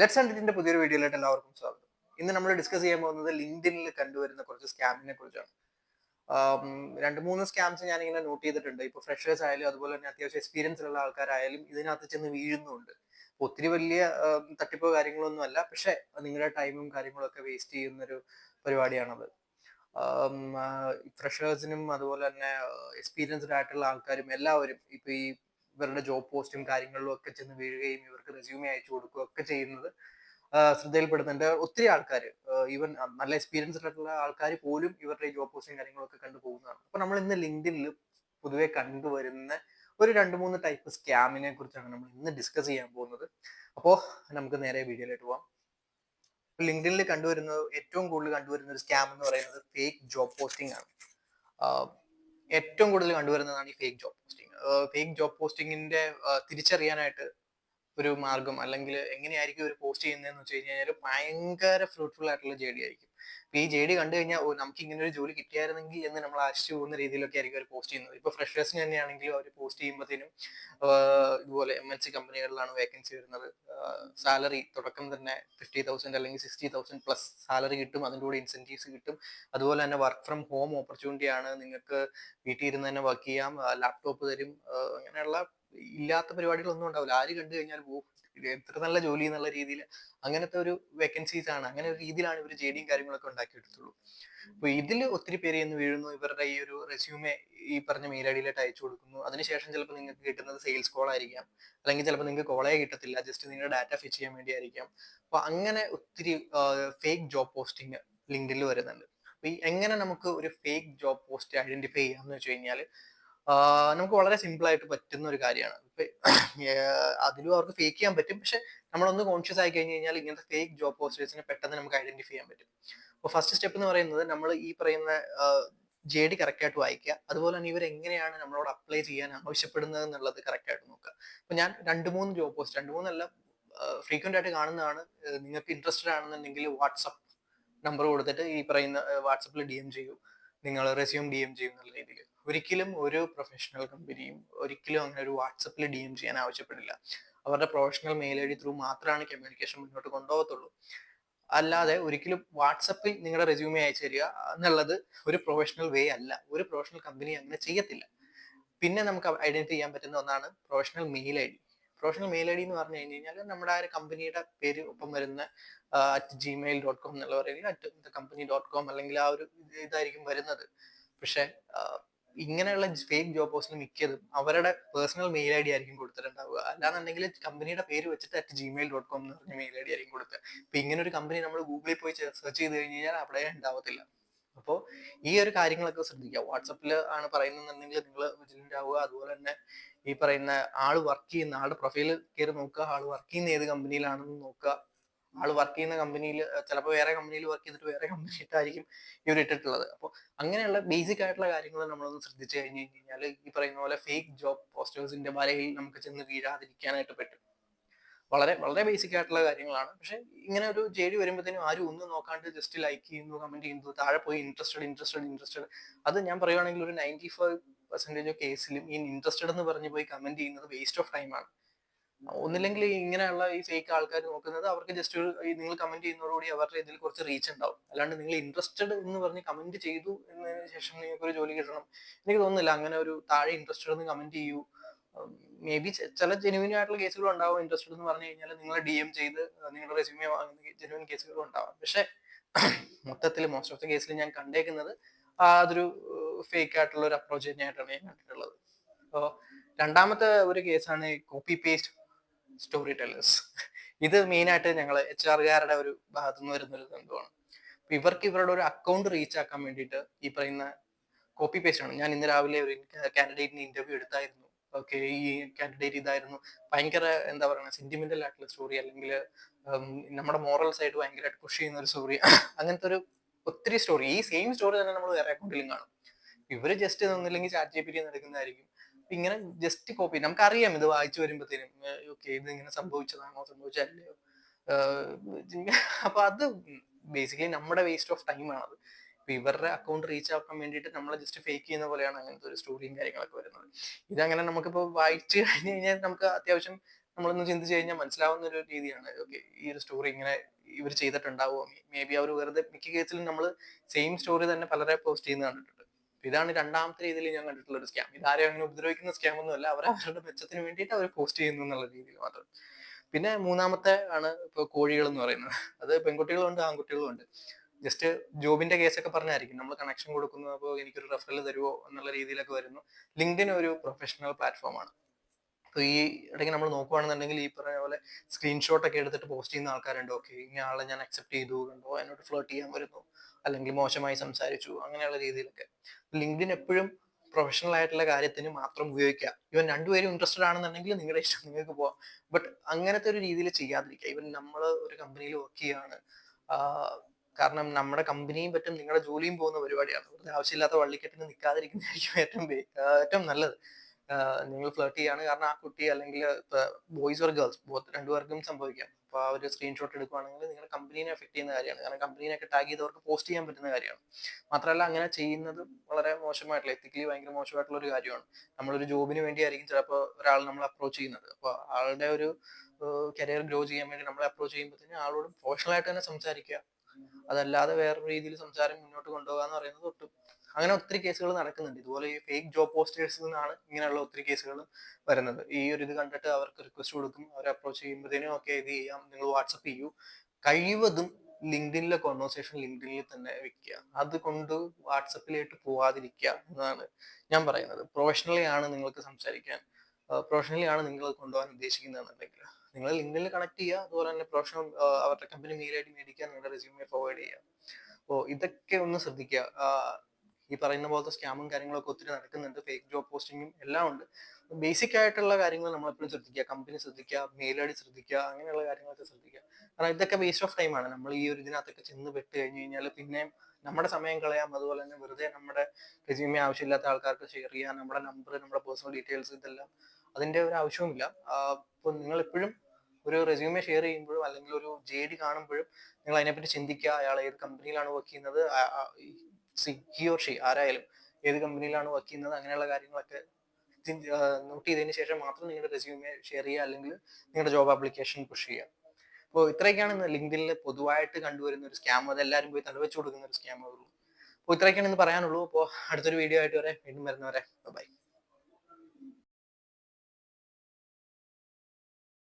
Let's ഹൺഡ്രഡിന്റെ പുതിയൊരു വീഡിയോയിലായിട്ട് എല്ലാവർക്കും സ്വാഗതം. ഇന്ന് നമ്മൾ ഡിസ്കസ് ചെയ്യാൻ പോകുന്നത് ലിങ്ക്ഡിനിൽ കണ്ടുവരുന്ന കുറച്ച് സ്കാമിനെ കുറിച്ചാണ്. രണ്ട് മൂന്ന് സ്കാംസ് ഞാൻ ഇങ്ങനെ നോട്ട് ചെയ്തിട്ടുണ്ട്. ഇപ്പൊ ഫ്രഷേഴ്സ് ആയാലും അതുപോലെ തന്നെ അത്യാവശ്യം എക്സ്പീരിയൻസ് ഉള്ള ആൾക്കാരായാലും ഇതിനകത്ത് ചെന്ന് വീഴുന്നുണ്ട്. ഒത്തിരി വലിയ തട്ടിപ്പോ കാര്യങ്ങളൊന്നും അല്ല. പക്ഷെ നിങ്ങളുടെ ടൈമും കാര്യങ്ങളും ഒക്കെ വേസ്റ്റ് ചെയ്യുന്ന ഒരു പരിപാടിയാണത് ഫ്രഷേഴ്സിനും അതുപോലെ തന്നെ എക്സ്പീരിയൻസ്ഡ് ആയിട്ടുള്ള ആൾക്കാരും എല്ലാവരും ഇപ്പൊ ഈ ഇവരുടെ ജോബ് പോസ്റ്റും കാര്യങ്ങളിലും ഒക്കെ ചെന്ന് വീഴുകയും ഇവർക്ക് റെസ്യൂമെ അയച്ചു കൊടുക്കുകയും ഒക്കെ ചെയ്യുന്നത് ശ്രദ്ധയിൽപ്പെടുന്നുണ്ട്. ഒത്തിരി ആൾക്കാർ ഈവൻ നല്ല എക്സ്പീരിയൻസ്ഡ് ആയിട്ടുള്ള ആൾക്കാർ പോലും ഇവരുടെ ജോബ് പോസ്റ്റും കാര്യങ്ങളൊക്കെ കണ്ടു പോകുന്നതാണ്. അപ്പൊ നമ്മൾ ഇന്ന് ലിങ്ക്ഡിനിൽ പൊതുവെ കണ്ടുവരുന്ന ഒരു രണ്ട് മൂന്ന് ടൈപ്പ് സ്കാമിനെ കുറിച്ചാണ് നമ്മൾ ഇന്ന് ഡിസ്കസ് ചെയ്യാൻ പോകുന്നത്. അപ്പോൾ നമുക്ക് നേരെ വീഡിയോയിലേക്ക് പോവാം. ലിങ്ക്ഡിനിൽ കണ്ടുവരുന്ന ഏറ്റവും കൂടുതൽ കണ്ടുവരുന്ന ഒരു സ്കാം എന്ന് പറയുന്നത് ഫേക്ക് ജോബ് പോസ്റ്റിംഗ് ആണ്. ഏറ്റവും കൂടുതൽ കണ്ടുവരുന്നതാണ് ഈ fake job posting fake job പോസ്റ്റിങ്ങിന്റെ തിരിച്ചറിയാനായിട്ട് ഒരു മാർഗം അല്ലെങ്കിൽ എങ്ങനെയായിരിക്കും ഒരു പോസ്റ്റ് ചെയ്യുന്നതെന്ന് വെച്ച് കഴിഞ്ഞാൽ ഭയങ്കര ഫ്രൂട്ട്ഫുൾ ആയിട്ടുള്ള ജേഡി ആയിരിക്കും. അപ്പൊ ഈ ജെ ഡി കണ്ടു കഴിഞ്ഞാൽ നമുക്ക് ഇങ്ങനെ ഒരു ജോലി കിട്ടിയായിരുന്നെങ്കിൽ എന്ന് നമ്മൾ ആശിച്ചു പോകുന്ന രീതിയിലൊക്കെ ആയിരിക്കും അവർ പോസ്റ്റ് ചെയ്യുന്നത്. ഇപ്പൊ ഫ്രഷേഴ്സിന് തന്നെയാണെങ്കിലും അവർ പോസ്റ്റ് ചെയ്യുമ്പോഴത്തേനും ഇതുപോലെ എം എൻ സി കമ്പനികളിലാണ് വേക്കൻസി വരുന്നത്. സാലറി തുടക്കം തന്നെ ഫിഫ്റ്റി തൗസൻഡ് അല്ലെങ്കിൽ സിക്സ്റ്റി തൗസൻഡ് പ്ലസ് സാലറി കിട്ടും അതിന്റെ കൂടെ ഇൻസെന്റീവ്സ് കിട്ടും. അതുപോലെ തന്നെ വർക്ക് ഫ്രം ഹോം ഓപ്പർച്യൂണിറ്റി ആണ്. നിങ്ങൾക്ക് വീട്ടിൽ ഇരുന്ന് തന്നെ വർക്ക് ചെയ്യാം ലാപ്ടോപ്പ് തരും അങ്ങനെയുള്ള ഇല്ലാത്ത പരിപാടികളൊന്നും ഉണ്ടാവില്ല. ആര് കണ്ടു കഴിഞ്ഞാൽ എത്ര നല്ല ജോലി എന്നുള്ള രീതിയിൽ അങ്ങനത്തെ ഒരു വേക്കൻസീസ് ആണ്. അങ്ങനെ ഒരു രീതിയിലാണ് ഇവർ ജെഡിയും കാര്യങ്ങളൊക്കെ ഉണ്ടാക്കിയെടുത്തുള്ളൂ. അപ്പൊ ഇതിൽ ഒത്തിരി പേര് എന്ന് വീഴുന്നു. ഇവരുടെ ഈ ഒരു റെസ്യൂമെ ഈ പറഞ്ഞ മെയിൽ ഐ ഡിയിലായിട്ട് അയച്ചു കൊടുക്കുന്നു. അതിനുശേഷം ചിലപ്പോൾ നിങ്ങൾക്ക് കിട്ടുന്നത് സെയിൽസ് കോൾ ആയിരിക്കാം. അല്ലെങ്കിൽ ചിലപ്പോൾ നിങ്ങൾക്ക് കോളേ കിട്ടത്തില്ല. ജസ്റ്റ് നിങ്ങളുടെ ഡാറ്റ ഫിറ്റ് ചെയ്യാൻ വേണ്ടി ആയിരിക്കാം അപ്പൊ അങ്ങനെ ഒത്തിരി ഫേക്ക് ജോബ് പോസ്റ്റിംഗ് ലിങ്ക്ഡിൽ വരുന്നുണ്ട്. അപ്പൊ ഈ എങ്ങനെ നമുക്ക് ഒരു ഫേക്ക് ജോബ് പോസ്റ്റ് ഐഡന്റിഫൈ ചെയ്യാന്ന് വെച്ച് കഴിഞ്ഞാൽ നമുക്ക് വളരെ സിമ്പിൾ ആയിട്ട് പറ്റുന്ന ഒരു കാര്യമാണ്. അതിലും അവർക്ക് ഫേക്ക് ചെയ്യാൻ പറ്റും. പക്ഷെ നമ്മളൊന്ന് കോൺഷ്യസ് ആയി കഴിഞ്ഞ് കഴിഞ്ഞാൽ ഇങ്ങനത്തെ ഫേക്ക് ജോബ് പോസ്റ്റേഴ്സിനെ പെട്ടെന്ന് നമുക്ക് ഐഡന്റിഫൈ ചെയ്യാൻ പറ്റും. അപ്പോൾ ഫസ്റ്റ് സ്റ്റെപ്പ് എന്ന് പറയുന്നത് നമ്മൾ ഈ പറയുന്ന ജെ ഡി കറക്റ്റ് ആയിട്ട് വായിക്കുക. അതുപോലെ തന്നെ ഇവർ എങ്ങനെയാണ് നമ്മളോട് അപ്ലൈ ചെയ്യാൻ ആവശ്യപ്പെടുന്നത് എന്നുള്ളത് കറക്റ്റ് ആയിട്ട് നോക്കുക. അപ്പൊ ഞാൻ രണ്ട് മൂന്ന് ജോബ് പോസ്റ്റ് രണ്ട് മൂന്നല്ല ഫ്രീക്വന്റ് ആയിട്ട് കാണുന്നതാണ്. നിങ്ങൾക്ക് ഇൻട്രസ്റ്റഡ് ആണെന്നുണ്ടെങ്കിൽ വാട്സപ്പ് നമ്പർ കൊടുത്തിട്ട് ഈ പറയുന്ന വാട്സപ്പിൽ ഡി എം ചെയ്യൂ. നിങ്ങൾ റെസ്യൂം ഡി എം ചെയ്യും എന്നുള്ള രീതിയിൽ. ഒരിക്കലും ഒരു പ്രൊഫഷണൽ കമ്പനിയും ഒരിക്കലും അങ്ങനെ ഒരു വാട്സപ്പിൽ ഡി എം ചെയ്യാൻ ആവശ്യപ്പെടില്ല. അവരുടെ professional mail I D through മാത്രമാണ് കമ്മ്യൂണിക്കേഷൻ മുന്നോട്ട് കൊണ്ടുപോകത്തുള്ളൂ. അല്ലാതെ ഒരിക്കലും വാട്സപ്പിൽ നിങ്ങളുടെ റെസ്യൂമെ അയച്ചു തരിക എന്നുള്ളത് ഒരു പ്രൊഫഷണൽ വേ അല്ല. ഒരു പ്രൊഫഷണൽ കമ്പനി അങ്ങനെ ചെയ്യത്തില്ല. പിന്നെ നമുക്ക് ഐഡന്റിഫൈ ചെയ്യാൻ പറ്റുന്ന ഒന്നാണ് professional mail I D professional mail I D എന്ന് പറഞ്ഞു കഴിഞ്ഞു കഴിഞ്ഞാൽ നമ്മുടെ ആ ഒരു കമ്പനിയുടെ പേര് ഒപ്പം വരുന്ന അറ്റ് ജിമെയിൽ ഡോട്ട് കോം എന്നുള്ള പറയുന്നത് അറ്റ് കമ്പനി ഡോട്ട് കോം അല്ലെങ്കിൽ ആ ഒരു ഇതായിരിക്കും വരുന്നത്. പക്ഷെ ഇങ്ങനെയുള്ള ഫേക്ക് ജോബ് പോസ്റ്റിൽ മിക്കതും അവരുടെ പേഴ്സണൽ മെയിൽ ഐ ഡി ആയിരിക്കും കൊടുത്തിട്ടുണ്ടാവുക. അല്ലാന്നുണ്ടെങ്കിൽ കമ്പനിയുടെ പേര് വെച്ചിട്ട് അറ്റ് ജിമെയിൽ ഡോട്ട് കോം എന്ന് പറഞ്ഞ മെയിൽ ഐ ഡി ആയിരിക്കും കൊടുക്കുക. ഇപ്പൊ ഇങ്ങനെ ഒരു കമ്പനി നമ്മൾ ഗൂഗിളിൽ പോയി സെർച്ച് ചെയ്ത് കഴിഞ്ഞ് കഴിഞ്ഞാൽ അവിടെ ഉണ്ടാവത്തില്ല. അപ്പോൾ ഈ ഒരു കാര്യങ്ങളൊക്കെ ശ്രദ്ധിക്കുക. വാട്സപ്പിൽ ആണ് പറയുന്നുണ്ടെങ്കിൽ നിങ്ങൾ വിജിലന്റ് ആവുക. അതുപോലെ തന്നെ ഈ പറയുന്ന ആൾ വർക്ക് ചെയ്യുന്ന ആളുടെ പ്രൊഫൈൽ കയറി നോക്കുക. ആൾ വർക്ക് ചെയ്യുന്ന ഏത് കമ്പനിയിലാണെന്ന് നോക്കുക. ആൾ വർക്ക് ചെയ്യുന്ന കമ്പനിയിൽ ചിലപ്പോൾ വേറെ കമ്പനിയിൽ വർക്ക് ചെയ്തിട്ട് വേറെ കമ്പനിയിട്ടായിരിക്കും ഇവർ ഇട്ടിട്ടുള്ളത്. അപ്പോൾ അങ്ങനെയുള്ള ബേസിക് ആയിട്ടുള്ള കാര്യങ്ങൾ നമ്മളൊന്ന് ശ്രദ്ധിച്ചു കഴിഞ്ഞ് കഴിഞ്ഞാൽ ഈ പറയുന്ന പോലെ ഫേക്ക് ജോബ് പോസ്റ്റേഴ്സിന്റെ വലയിൽ നമുക്ക് ചെന്ന് വീഴാതിരിക്കാനായിട്ട് പറ്റും. വളരെ വളരെ ബേസിക് ആയിട്ടുള്ള കാര്യങ്ങളാണ്. പക്ഷെ ഇങ്ങനെ ഒരു ജേഡി വരുമ്പോഴത്തേനും ആരും ഒന്നും നോക്കാണ്ട് ജസ്റ്റ് ലൈക്ക് ചെയ്യുന്നു കമന്റ് ചെയ്യുന്നു താഴെ പോയി ഇൻട്രസ്റ്റഡ് ഇൻട്രസ്റ്റഡ് ഇൻട്രസ്റ്റഡ് അത് ഞാൻ പറയുവാണെങ്കിൽ ഒരു നയന്റി ഫൈവ് പെർസെന്റേജ് കേസിലും ഈ ഇൻട്രസ്റ്റഡ് എന്ന് പറഞ്ഞു പോയി കമന്റ് ചെയ്യുന്നത് വേസ്റ്റ് ഓഫ് ടൈം ആണ്. ഒന്നില്ലെങ്കിൽ ഇങ്ങനെയുള്ള ഈ ഫേക്ക് ആൾക്കാർ നോക്കുന്നത് അവർക്ക് ജസ്റ്റ് ഒരു നിങ്ങൾ കമന്റ് ചെയ്യുന്നതോടുകൂടി അവരുടെ ഇതിൽ കുറച്ച് റീച്ച് ഉണ്ടാവും. അല്ലാണ്ട് നിങ്ങൾ ഇൻട്രസ്റ്റഡ് എന്ന് പറഞ്ഞ് കമന്റ് ചെയ്തു എന്നതിന് ശേഷം നിങ്ങൾക്ക് ഒരു ജോലി കിട്ടണം. എനിക്ക് തോന്നുന്നില്ല അങ്ങനെ ഒരു താഴെ ഇൻട്രസ്റ്റഡ് എന്ന് കമന്റ് ചെയ്യൂ. മേ ബി ചില ജെനുവിൻ ആയിട്ടുള്ള കേസുകൾ ഉണ്ടാവും ഇൻട്രസ്റ്റഡ് എന്ന് പറഞ്ഞു കഴിഞ്ഞാൽ നിങ്ങൾ ഡി എം ചെയ്ത് നിങ്ങളുടെ റെസ്യൂമെ വാങ്ങുന്ന ജെനുവിൻ കേസുകളും ഉണ്ടാവാം. പക്ഷെ മൊത്തത്തിൽ മോസ്റ്റ് ഓഫ് ദ കേസിൽ ഞാൻ കണ്ടേക്കുന്നത് അതൊരു ഫേക്ക് ആയിട്ടുള്ള ഒരു അപ്രോച്ച് തന്നെയായിട്ടാണ് ഞാൻ കണ്ടിട്ടുള്ളത്. അപ്പോൾ രണ്ടാമത്തെ ഒരു കേസാണ് കോപ്പി പേസ്റ്റ് സ്റ്റോറി ടെല്ലേഴ്സ് ഇത് മെയിൻ ആയിട്ട് ഞങ്ങൾ എച്ച് ആർകാരുടെ ഒരു ഭാഗത്തു നിന്ന് വരുന്ന ഒരു അപ്പൊ ഇവർക്ക് ഇവരുടെ ഒരു അക്കൗണ്ട് റീച്ച് ആക്കാൻ വേണ്ടിയിട്ട് ഈ പറയുന്ന കോപ്പി പേസ്റ്റ് ആണ്. ഞാൻ ഇന്ന് രാവിലെ ഒരു കാൻഡിഡേറ്റിന് ഇന്റർവ്യൂ എടുത്തായിരുന്നു. ഓക്കെ ഈ കാൻഡിഡേറ്റ് ഇതായിരുന്നു. ഭയങ്കര എന്താ പറയുക സെന്റിമെന്റൽ ആയിട്ടുള്ള സ്റ്റോറി അല്ലെങ്കിൽ നമ്മുടെ മോറൽ സൈഡ് ഭയങ്കരമായിട്ട് പുഷ് ചെയ്യുന്ന ഒരു സ്റ്റോറി അങ്ങനത്തെ ഒരു ഒത്തിരി സ്റ്റോറി ഈ സെയിം സ്റ്റോറി തന്നെ നമ്മൾ വേറെ അക്കൗണ്ടിലും കാണും. ഇവർ ജസ്റ്റ് ഒന്നില്ലെങ്കിൽ ചാറ്റ് ജി പി ടി നടക്കുന്നതായിരിക്കും ഇങ്ങനെ ജസ്റ്റ് കോപ്പി നമുക്ക് അറിയാം ഇത് വായിച്ചു വരുമ്പോഴത്തേനും ഓക്കെ ഇത് ഇങ്ങനെ സംഭവിച്ചതാണോ സംഭവിച്ചല്ലയോ അപ്പൊ അത് ബേസിക്കലി നമ്മുടെ വേസ്റ്റ് ഓഫ് ടൈം ആണത് ഇപ്പൊ ഇവരുടെ അക്കൗണ്ട് റീച്ച് ആക്കാൻ വേണ്ടിയിട്ട് നമ്മൾ ജസ്റ്റ് ഫേക്ക് ചെയ്യുന്ന പോലെയാണ് അങ്ങനത്തെ ഒരു സ്റ്റോറിയും കാര്യങ്ങളൊക്കെ വരുന്നത്. ഇതങ്ങനെ നമുക്കിപ്പോ വായിച്ചു കഴിഞ്ഞ് കഴിഞ്ഞാൽ നമുക്ക് അത്യാവശ്യം നമ്മളൊന്ന് ചിന്തിച്ചു കഴിഞ്ഞാൽ മനസ്സിലാവുന്ന ഒരു രീതിയാണ്. ഓക്കെ ഈ ഒരു സ്റ്റോറി ഇങ്ങനെ ഇവർ ചെയ്തിട്ടുണ്ടാവുമോ മേ ബി അവർ വെറുതെ മിക്ക കേസിലും നമ്മൾ സെയിം സ്റ്റോറി തന്നെ പലരെ പോസ്റ്റ് ചെയ്യുന്ന കണ്ടിട്ടുണ്ട്. ഇതാണ് രണ്ടാമത്തെ രീതിയിൽ ഞാൻ കണ്ടിട്ടുള്ള ഒരു സ്കാം ഇതാരും അങ്ങനെ ഉപദ്രവിക്കുന്ന സ്കാം ഒന്നുമല്ല അവർ അവരുടെ മെച്ചത്തിന് വേണ്ടിയിട്ട് അവർ പോസ്റ്റ് ചെയ്യുന്നു എന്നുള്ള രീതിയിൽ മാത്രം. പിന്നെ മൂന്നാമത്തെ ആണ് ഇപ്പോൾ കോഴികൾ എന്ന് പറയുന്നത്. അത് പെൺകുട്ടികളും ഉണ്ട് ആൺകുട്ടികളും ഉണ്ട്. ജസ്റ്റ് ജോബിന്റെ കേസൊക്കെ പറഞ്ഞായിരിക്കും. നമ്മൾ കണക്ഷൻ കൊടുക്കുന്നു അപ്പോൾ എനിക്കൊരു റെഫറൽ തരുമോ എന്നുള്ള രീതിയിലൊക്കെ വരുന്നു. ലിങ്ക്ഡിൻ ഒരു പ്രൊഫഷണൽ പ്ലാറ്റ്ഫോമാണ് അപ്പോൾ ഈ ഇടയ്ക്ക് നമ്മൾ നോക്കുവാണെന്നുണ്ടെങ്കിൽ ഈ പറഞ്ഞ പോലെ സ്ക്രീൻഷോട്ട് ഒക്കെ എടുത്തിട്ട് പോസ്റ്റ് ചെയ്യുന്ന ആൾക്കാരുണ്ട്. ഓക്കെ ഇനി ആളെ ഞാൻ അക്സെപ്റ്റ് ചെയ്തു. കണ്ടോ? എന്നോട് ഫ്ലോട്ട് ചെയ്യാൻ വരുന്നു. അല്ലെങ്കിൽ മോശമായി സംസാരിച്ചു. അങ്ങനെയുള്ള രീതിയിലൊക്കെ. ലിങ്ക്ഡിൻ എപ്പോഴും പ്രൊഫഷണൽ ആയിട്ടുള്ള കാര്യത്തിന് മാത്രം ഉപയോഗിക്കുക. ഇവൻ രണ്ടുപേരും ഇൻട്രസ്റ്റഡ് ആണെന്നുണ്ടെങ്കിൽ നിങ്ങളുടെ ഇഷ്ടം നിങ്ങൾക്ക് പോവാം. ബട്ട് അങ്ങനത്തെ ഒരു രീതിയിൽ ചെയ്യാതിരിക്കുക. ഇവൻ നമ്മൾ ഒരു കമ്പനിയിൽ വർക്ക് ചെയ്യാണ്. കാരണം നമ്മുടെ കമ്പനിയും പറ്റും നിങ്ങളുടെ ജോലിയും പോകുന്ന പരിപാടിയാണ്. ആവശ്യമില്ലാത്ത വള്ളിക്കെട്ടിന് നിൽക്കാതിരിക്കുന്നതായിരിക്കും ഏറ്റവും ഏറ്റവും നല്ലത്. നിങ്ങൾ ഫ്ലേർട്ട് ചെയ്യാണ് കാരണം ആ കുട്ടി അല്ലെങ്കിൽ ബോയ്സ് ഓർ ഗേൾസ് രണ്ടുപേർക്കും സംഭവിക്കാം. അപ്പോൾ ആ ഒരു സ്ക്രീൻഷോട്ട് എടുക്കുവാണെങ്കിൽ നിങ്ങളുടെ കമ്പനീനെ എഫക്ട് ചെയ്യുന്ന കാര്യമാണ്. കാരണം കമ്പനീനൊക്കെ ടാഗ് ചെയ്തവർക്ക് പോസ്റ്റ് ചെയ്യാൻ പറ്റുന്ന കാര്യമാണ്. മാത്രമല്ല അങ്ങനെ ചെയ്യുന്നത് വളരെ മോശമായിട്ടുള്ള എത്തിക്കലി ഭയങ്കര മോശമായിട്ടുള്ള ഒരു കാര്യമാണ്. നമ്മളൊരു ജോബിന് വേണ്ടിയായിരിക്കും ചിലപ്പോൾ ഒരാൾ നമ്മൾ അപ്രോച്ച് ചെയ്യുന്നത്. അപ്പോൾ ആളുടെ ഒരു കരിയർ ഗ്രോ ചെയ്യാൻ വേണ്ടി നമ്മൾ അപ്രോച്ച് ചെയ്യുമ്പോഴത്തേനും ആളോട് പ്രൊഫഷണൽ ആയിട്ട് തന്നെ സംസാരിക്കുക. അതല്ലാതെ വേറെ രീതിയിൽ സംസാരം മുന്നോട്ട് കൊണ്ടുപോകുക എന്ന് പറയുന്നത് ഒട്ടും അങ്ങനെ ഒത്തിരി കേസുകൾ നടക്കുന്നുണ്ട്. ഇതുപോലെ ഈ ഫേക്ക് ജോബ് പോസ്റ്റേഴ്സിൽ നിന്നാണ് ഇങ്ങനെയുള്ള ഒത്തിരി കേസുകൾ വരുന്നത്. ഈ ഒരു ഇത് കണ്ടിട്ട് അവർക്ക് റിക്വസ്റ്റ് കൊടുക്കും. അവരെ അപ്രോച്ച് ചെയ്യുമ്പോഴത്തേനും ഒക്കെ ഇത് ചെയ്യാം. നിങ്ങൾ വാട്സപ്പ് ചെയ്യൂ. കഴിവതും ലിങ്ക്ഡിനിലെ കോൺവെർസേഷൻ ലിങ്ക്ഡിനിൽ തന്നെ വെക്കുക. അതുകൊണ്ട് വാട്സപ്പിലേക്ക് പോവാതിരിക്കുക എന്നാണ് ഞാൻ പറയുന്നത്. പ്രൊഫഷണലി ആണ് നിങ്ങൾക്ക് സംസാരിക്കാൻ പ്രൊഫഷണലി ആണ് നിങ്ങൾ കൊണ്ടുപോകാൻ ഉദ്ദേശിക്കുന്നതെന്നുണ്ടെങ്കിൽ. നിങ്ങൾ ലിങ്കിൽ കണക്ട് ചെയ്യുക അതുപോലെ തന്നെ പ്രൊഫഷണൽ അവരുടെ കമ്പനി ഡി മേടിക്കുക നിങ്ങളുടെ റെസ്യൂമെ പ്രൊവൈഡ് ചെയ്യുക. അപ്പോൾ ഇതൊക്കെ ഒന്ന് ശ്രദ്ധിക്കുക. ഈ പറയുന്ന പോലത്തെ സ്കാമും കാര്യങ്ങളൊക്കെ ഒത്തിരി നടക്കുന്നുണ്ട്. ഫേക്ക് ജോബ് പോസ്റ്റിങ്ങും എല്ലാം ഉണ്ട്. ബേസിക് ആയിട്ടുള്ള കാര്യങ്ങൾ നമ്മൾ എപ്പോഴും ശ്രദ്ധിക്കുക. കമ്പനി ശ്രദ്ധിക്കുക മെയിൽ ഐ ഡി ശ്രദ്ധിക്കുക അങ്ങനെയുള്ള കാര്യങ്ങളൊക്കെ ശ്രദ്ധിക്കുക. കാരണം ഇതൊക്കെ വേസ്റ്റ് ഓഫ് ടൈമാണ് നമ്മൾ ഈ ഒരു ഇതിനകത്തൊക്കെ ചെന്ന് പെട്ട് കഴിഞ്ഞ് കഴിഞ്ഞാൽ പിന്നെ നമ്മുടെ സമയം കളയാം. അതുപോലെ തന്നെ വെറുതെ നമ്മുടെ റെസ്യൂമെ ആവശ്യമില്ലാത്ത ആൾക്കാർക്ക് ഷെയർ ചെയ്യാം. നമ്മുടെ നമ്പർ നമ്മുടെ പേഴ്സണൽ ഡീറ്റെയിൽസ് ഇതെല്ലാം അതിന്റെ ഒരു ആവശ്യവുമില്ല. അപ്പോൾ നിങ്ങൾ എപ്പോഴും ഒരു റെസ്യൂമെ ഷെയർ ചെയ്യുമ്പോഴും അല്ലെങ്കിൽ ഒരു ജെ ഡി കാണുമ്പോഴും നിങ്ങൾ അതിനെപ്പറ്റി ചിന്തിക്കുക. അയാൾ ഏത് കമ്പനിയിലാണ് വർക്ക് ചെയ്യുന്നത്? ഹി ഓർ ഷീ ആരായാലും ഏത് കമ്പനിയിലാണ് വർക്ക് ചെയ്യുന്നത്? അങ്ങനെയുള്ള കാര്യങ്ങളൊക്കെ നോട്ട് ചെയ്തതിന് ശേഷം മാത്രം നിങ്ങളുടെ റെസ്യൂമെ ഷെയർ ചെയ്യുക അല്ലെങ്കിൽ നിങ്ങളുടെ ജോബ് ആപ്ലിക്കേഷൻ പുഷ് ചെയ്യുക. അപ്പോൾ ഇത്രയൊക്കെയാണ് ഇന്ന് ലിങ്ക്ഡിനിൽ പൊതുവായിട്ട് കണ്ടുവരുന്ന ഒരു സ്കാം അത് എല്ലാവരും പോയി തലവെച്ച് കൊടുക്കുന്ന ഒരു സ്കാമേ ഉള്ളൂ. അപ്പോൾ ഇത്രയൊക്കെയാണ് ഇന്ന് പറയാനുള്ളൂ. അപ്പോൾ അടുത്തൊരു വീഡിയോ ആയിട്ട് വരെ വീണ്ടും വരുന്നവരെ ബൈ